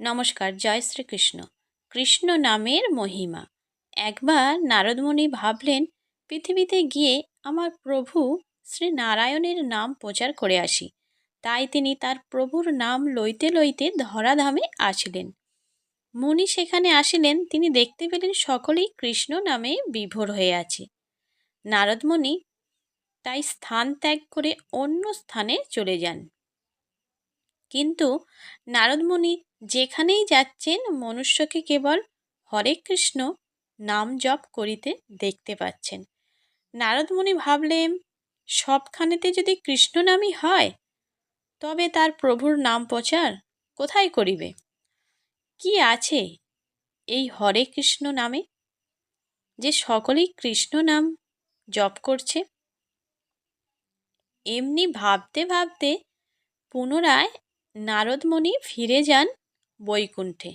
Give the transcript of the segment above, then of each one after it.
নমস্কার, জয় শ্রীকৃষ্ণ। কৃষ্ণ নামের মহিমা। একবার নারদমণি ভাবলেন, পৃথিবীতে গিয়ে আমার প্রভু শ্রী নারায়ণের নাম প্রচার করে আসি। তাই তিনি তার প্রভুর নাম লইতে লইতে ধরাধামে আসিলেন। মুনি সেখানে আসিলেন, তিনি দেখতে পেলেন সকলেই কৃষ্ণ নামে বিভোর হয়ে আছে। নারদমণি তাই স্থান ত্যাগ করে অন্য স্থানে চলে যান। কিন্তু নারদমণি যেখানেই যাচ্ছেন মনুষ্যকে কেবল হরে কৃষ্ণ নাম জপ করিতে দেখতে পাচ্ছেন। নারদমণি ভাবলেন, সবখানেতে যদি কৃষ্ণ নামই হয়, তবে তার প্রভুর নাম প্রচার কোথায় করিবে? কি আছে এই হরে কৃষ্ণ নামে? যে সকলেই কৃষ্ণ নাম জপ করছে। এমনি ভাবতে ভাবতে পুনরায় নারদমণি ফিরে যান বৈকুণ্ঠে।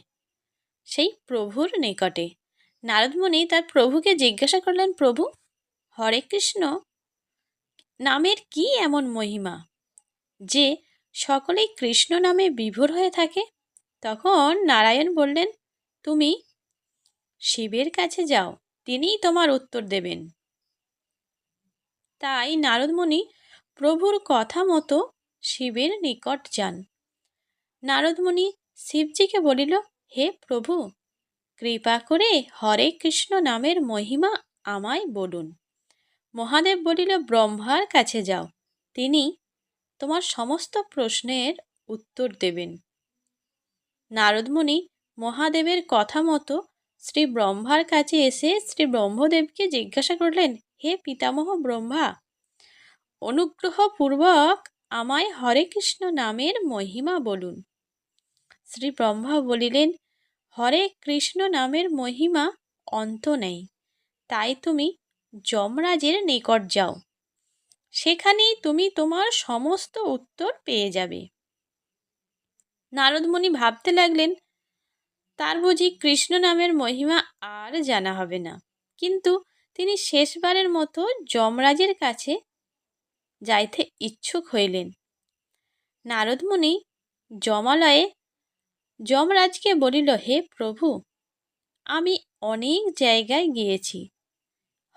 সেই প্রভুর নিকটে। নারদমণি তার প্রভুকে জিজ্ঞাসা করলেন, প্রভু, হরে কৃষ্ণ, নামের কি এমন মহিমা যে সকলেই কৃষ্ণ নামে বিভোর হয়ে থাকে? তখন নারায়ণ বললেন, তুমি শিবের কাছে যাও, তিনিই তোমার উত্তর দেবেন। তাই নারদমণি প্রভুর কথা মতো শিবের নিকট যান। নারদমণি শিবজিকে বলিল, হে প্রভু, কৃপা করে হরে কৃষ্ণ নামের মহিমা আমায় বলুন। মহাদেব বলিল, ব্রহ্মার কাছে যাও। তিনি তোমার সমস্ত প্রশ্নের উত্তর দেবেন। নারদমণি মহাদেবের কথা মতো শ্রী ব্রহ্মার কাছে এসে শ্রী ব্রহ্মদেবকে জিজ্ঞাসা করলেন, হে পিতামহ ব্রহ্মা, অনুগ্রহপূর্বক আমায় হরে কৃষ্ণ নামের মহিমা বলুন। শ্রী ব্রহ্মা বলিলেন, হরে কৃষ্ণ নামের মহিমা অন্ত নেই। তাই তুমি যমরাজের নিকট যাও। সেখানেই তুমি তোমার সমস্ত উত্তর পেয়ে যাবে নারদমণি ভাবতে লাগলেন, তার বুঝি কৃষ্ণ নামের মহিমা আর জানা হবে না। কিন্তু তিনি শেষবারের মতো যমরাজের কাছে যাইতে ইচ্ছুক হইলেন। নারদমণি যমালয়ে যমরাজকে বলিল, হে প্রভু, আমি অনেক জায়গায় গিয়েছি।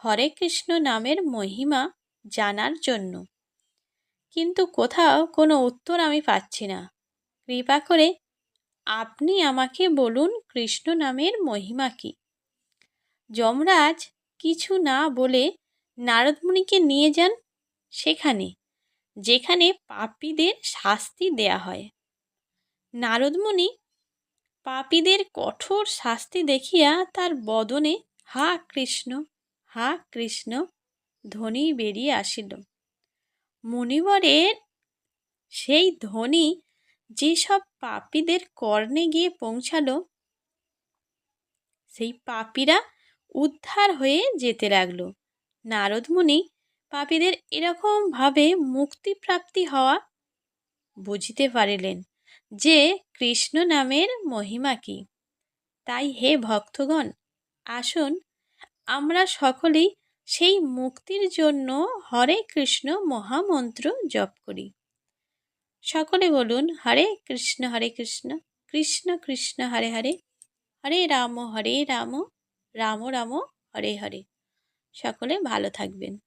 হরে কৃষ্ণ নামের মহিমা জানার জন্য। কিন্তু কোথাও কোনো উত্তর আমি পাচ্ছি না। কৃপা করে আপনি আমাকে বলুন, কৃষ্ণ নামের মহিমা কি? যমরাজ কিছু না বলে নারদমুনিকে নিয়ে যান সেখানে, যেখানে পাপীদের শাস্তি দেয়া হয়। নারদমুনি পাপীদের কঠোর শাস্তি দেখিয়া তার বদনে, হা কৃষ্ণ হা কৃষ্ণ ধ্বনি বেরিয়ে আসিল। মুনিবরের সেই ধ্বনি যেসব পাপীদের কর্ণে গিয়ে পৌঁছালো, সেই পাপীরা উদ্ধার হয়ে যেতে লাগল। নারদমুনি, পাপীদের এরকমভাবে মুক্তিপ্রাপ্তি হওয়া বুঝিতে পারিলেন যে কৃষ্ণ নামের মহিমা কি? তাই হে ভক্তগণ, আসুন আমরা সকলেই সেই মুক্তির জন্য হরে কৃষ্ণ মহামন্ত্র জপ করি। সকলে বলুন, হরে কৃষ্ণ হরে কৃষ্ণ কৃষ্ণ কৃষ্ণ, হরে হরে হরে রাম হরে রাম রাম রাম, হরে হরে। সকলে ভালো থাকবেন।